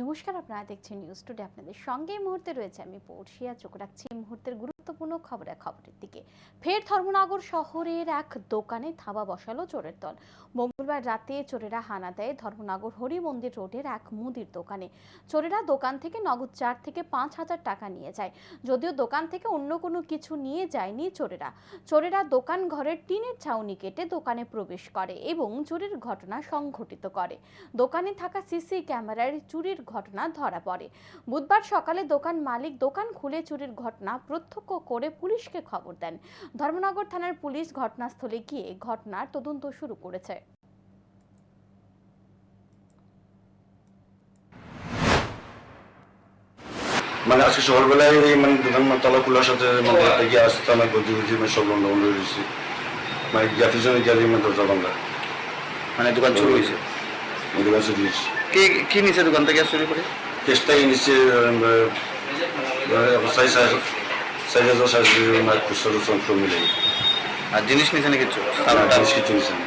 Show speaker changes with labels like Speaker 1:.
Speaker 1: নমস্কার, আপনারা দেখছেন নিউজ টুডে আপনাদের সঙ্গে এই মুহূর্তে রয়েছে আমি পড়শিয়া। চোখ রাখছি এই মুহূর্তের গুরুত্বপূর্ণ খবরের খবরের দিকে। ফের ধর্মনগর শহরের এক দোকানে থাবা বসালো চোরের দল। মঙ্গলবার রাতে চোরেরা হানা দেয় ধর্মনগর হরি মন্দির রোডের এক মুদির দোকানে। চোরেরা দোকান থেকে নগদ চার থেকে পাঁচ হাজার টাকা নিয়ে যায়। যদিও দোকান থেকে অন্য কোনো কিছু নিয়ে যায়নি চোরেরা। চোরেরা দোকান ঘরের টিনের ছাউনি কেটে দোকানে প্রবেশ করে এবং চুরির ঘটনা সংঘটিত করে। দোকানে থাকা সিসি ক্যামেরার চুরির ঘটনা ধরা পড়ে। বুধবার সকালে দোকান মালিক দোকান খুলে চুরির ঘটনা প্রত্যক্ষ করে পুলিশকে খবর দেন। ধর্মনগর থানার পুলিশ ঘটনাস্থলে গিয়ে ঘটনার তদন্ত শুরু করেছে।
Speaker 2: মানে আজকে সকালবেলায় এই মানে দোকান তালা খোলার সাথে মানে থেকে আসতে আমার গজি গজি মানে সব বন্ধ বন্ধ হয়েছে মানে জন্য মানে দরজা বাংলা
Speaker 3: মানে দোকান শুরু হয়েছে?
Speaker 2: দোকান শুরু হয়েছে।
Speaker 3: কি কি নিচে দোকান থেকে শুরু করে
Speaker 2: চেষ্টাই নিচ্ছে সাইজ হাজার সাইজ মানে খুচরা সব মিলে
Speaker 3: আর জিনিস নিয়েছে না কিছু?
Speaker 2: আর জিনিস কিছু নিছেন না।